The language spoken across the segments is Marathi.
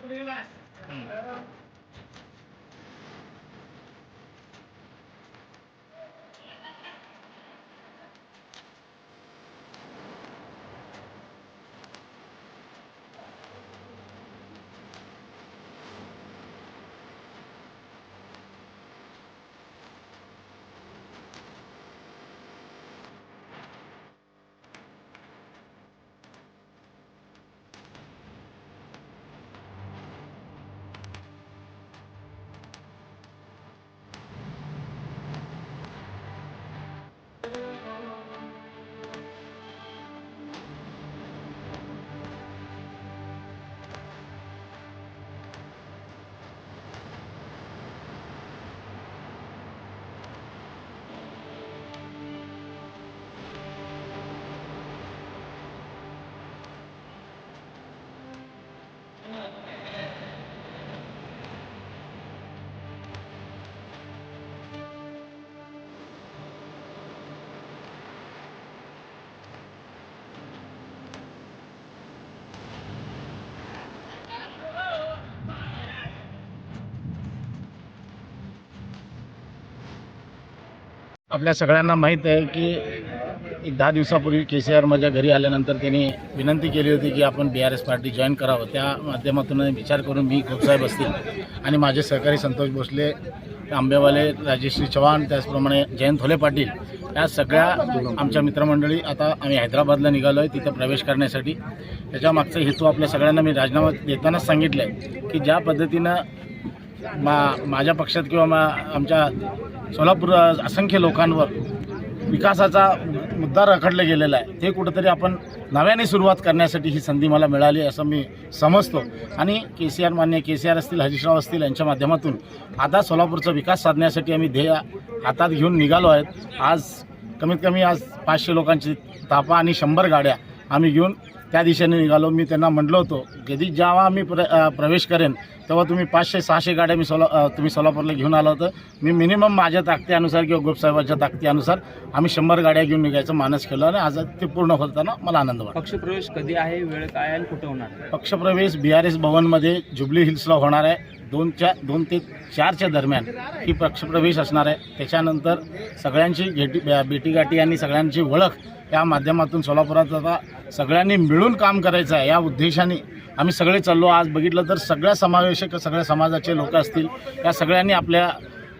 兄弟们，来啊 आपल्या सगळ्यांना माहीत आहे की एक दहा दिवसापूर्वी के सी आर माझ्या घरी आल्यानंतर त्यांनी विनंती केली होती की आपण B R S party join करावं. त्या माध्यमातून विचार करून मी खोपसाहेब असतील आणि माझे सहकारी संतोष भोसले आंबेवाले राजेश्री चव्हाण त्याचप्रमाणे जयंत होले पाटील या सगळ्या आमच्या मित्रमंडळी आता आम्ही हैदराबादला निघालो आहे तिथं प्रवेश करण्यासाठी. त्याच्यामागचा हेतू आपल्या सगळ्यांना मी राजीनामा देतानाच सांगितलं आहे की ज्या पद्धतीनं मा माझ्या पक्षात किंवा मा आमच्या सोलापूर असंख्य लोकांवर विकासाचा मुद्दा रखडला गेलेला आहे. ते कुठंतरी आपण नव्याने सुरुवात करण्यासाठी ही संधी मला मिळाली असं मी समजतो. आणि के सी आर मान्य के सी आर असतील हरीशराव असतील यांच्या माध्यमातून आता सोलापूरचा विकास साधण्यासाठी आम्ही ध्येय हातात घेऊन निघालो आहेत. आज कमीत कमी आज पाचशे लोकांची तापा आणि शंभर गाड्या आम्ही घेऊन त्या दिशेने निघालो. मी त्यांना म्हटलं होतो कधी जेव्हा मी प्र प्रवेश करेन तेव्हा तुम्ही पाचशे सहाशे गाड्या मी सोला तुम्ही सोलापूरला घेऊन आला होतं. मी मिनिमम माझ्या ताकदीनुसार किंवा गोपसाहेबांच्या ताकदीनुसार आम्ही शंभर गाड्या घेऊन निघायचं मानस केलं आणि आज ते पूर्ण होताना मला आनंद वाटतो पक्षप्रवेश कधी आहे? वेळ काय आहे? कुठं होणार पक्षप्रवेश बी आर एस भवनमध्ये जुबली हिल्सला होणार आहे. दोनच्या दोन ते चारच्या दरम्यान ही पक्षप्रवेश असणार आहे. त्याच्यानंतर सगळ्यांची घेटी भेटीगाठी आणि सगळ्यांची ओळख या माध्यमातून सोलापुरात आता सगळ्यांनी मिळून काम करायचं आहे या उद्देशाने आम्ही सगळे चाललो. आज बघितलं तर सगळ्या समावेशक सगळ्या समाजाचे लोक असतील. या सगळ्यांनी आपल्या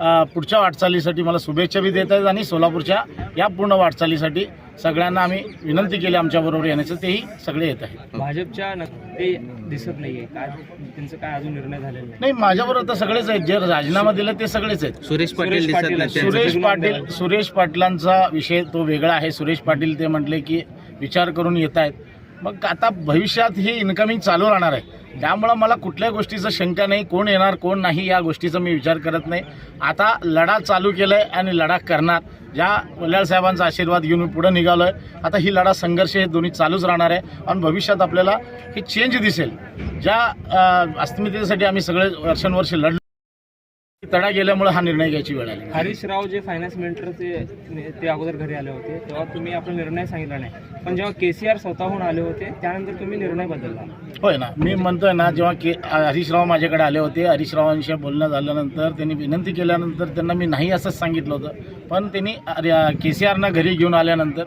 पुढच्या वाटचालीसाठी मला शुभेच्छा बी देत आहेत आणि सोलापूरच्या या पूर्ण वाटचालीसाठी सगळ्यांना आम्ही विनंती केली आमच्याबरोबर येण्याचं तेही सगळे येत आहेत. भाजपच्या ते दिसत नाहीये. काय त्यांचं काय अजून निर्णय झालेला नाही. नाही माझ्याबरोबर तर सगळेच आहेत. जे राजीनामा दिला ते सगळेच आहेत. सुरेश पाटील सुरेश पाटील सुरेश पाटलांचा विषय तो वेगळा आहे. सुरेश पाटील ते म्हटले की विचार करून येत आहेत. मग आता भविष्यात ही इन्कमिंग चालू राहणार आहे. त्यामुळं मला कुठल्या गोष्टीचं शंका नाही कोण येणार कोण नाही या गोष्टीचा मी विचार करत नाही. आता लढा चालू केला आहे आणि लढा करणार. ज्या वल्याळ साहेबांचा आशीर्वाद घेऊन मी पुढे निघालो आहे आता ही लढा संघर्ष हे दोन्ही चालूच राहणार आहे. आणि भविष्यात आपल्याला ही चेंज दिसेल. ज्या अस्मितेसाठी आम्ही सगळे वर्षानुवर्ष लढलो तडा गेल्यामुळे हा निर्णय घ्यायची वेळ आली. हरीश राव जे फायनान्स मिनिस्टर ते ते अगोदर घरी आले होते तेव्हा तुम्ही आपला निर्णय सांगितला नाही. पण जेव्हा के सी आर स्वतःहून आले होते त्यानंतर तुम्ही निर्णय बदलला. होय ना. मी म्हणतोय ना जेव्हा के हरीशराव माझ्याकडे आले होते हरीशरावांशी बोलणं झाल्यानंतर त्यांनी विनंती केल्यानंतर त्यांना मी नाही असंच सांगितलं होतं. पण त्यांनी के सी आरना घरी घेऊन आल्यानंतर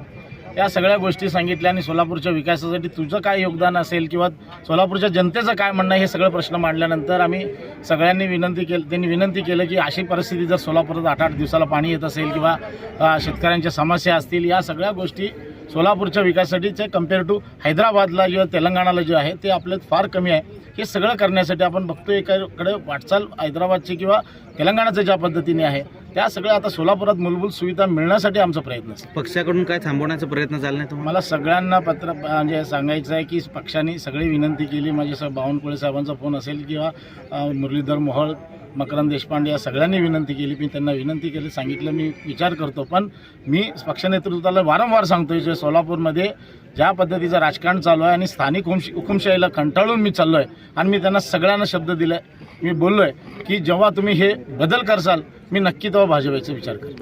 या सगळ्या गोष्टी सांगितल्या आणि सोलापूरच्या विकासासाठी तुझं काय योगदान असेल किंवा सोलापूरच्या जनतेचं काय म्हणणं हे सगळं प्रश्न मांडल्यानंतर आम्ही सगळ्यांनी विनंती केली त्यांनी विनंती केलं की अशी परिस्थिती जर सोलापुरात आठ आठ दिवसाला पाणी येत असेल किंवा शेतकऱ्यांच्या समस्या असतील या सगळ्या गोष्टी सोलापूरच्या विकासासाठीचे कंपेअर टू हैदराबादला किंवा तेलंगणाला जे आहे ते आपल्यात फार कमी आहे. हे सगळं करण्यासाठी आपण बघतो एकाकडे वाटचाल हैदराबादची किंवा तेलंगणाचं ज्या पद्धतीने आहे त्या सगळ्या आता सोलापुरात मूलभूत सुविधा मिळण्यासाठी आमचा प्रयत्न असेल पक्षाकडून काय थांबवण्याचा प्रयत्न झाला नाही तुम्हाला? मला सगळ्यांना पत्र म्हणजे सांगायचं आहे की पक्षाने सगळी विनंती केली. माझे साहेब बावनकुळे साहेबांचा फोन असेल किंवा मुरलीधर मोहोळ मकरंद देशपांडे या सगळ्यांनी विनंती केली. मी त्यांना विनंती केली. सांगितलं मी विचार करतो. पण मी पक्ष नेतृत्वाला वारंवार सांगतोय जे सोलापूरमध्ये ज्या पद्धतीचं राजकारण चालू आहे आणि स्थानिक हुकुमश हुकुमशाहीला कंटाळून मी चाललो आहे आणि मी त्यांना सगळ्यांना शब्द दिला आहे मी बोललो आहे की जेव्हा तुम्ही हे बदल करसाल मी नक्की तेव्हा भाजपाचा विचार करेन.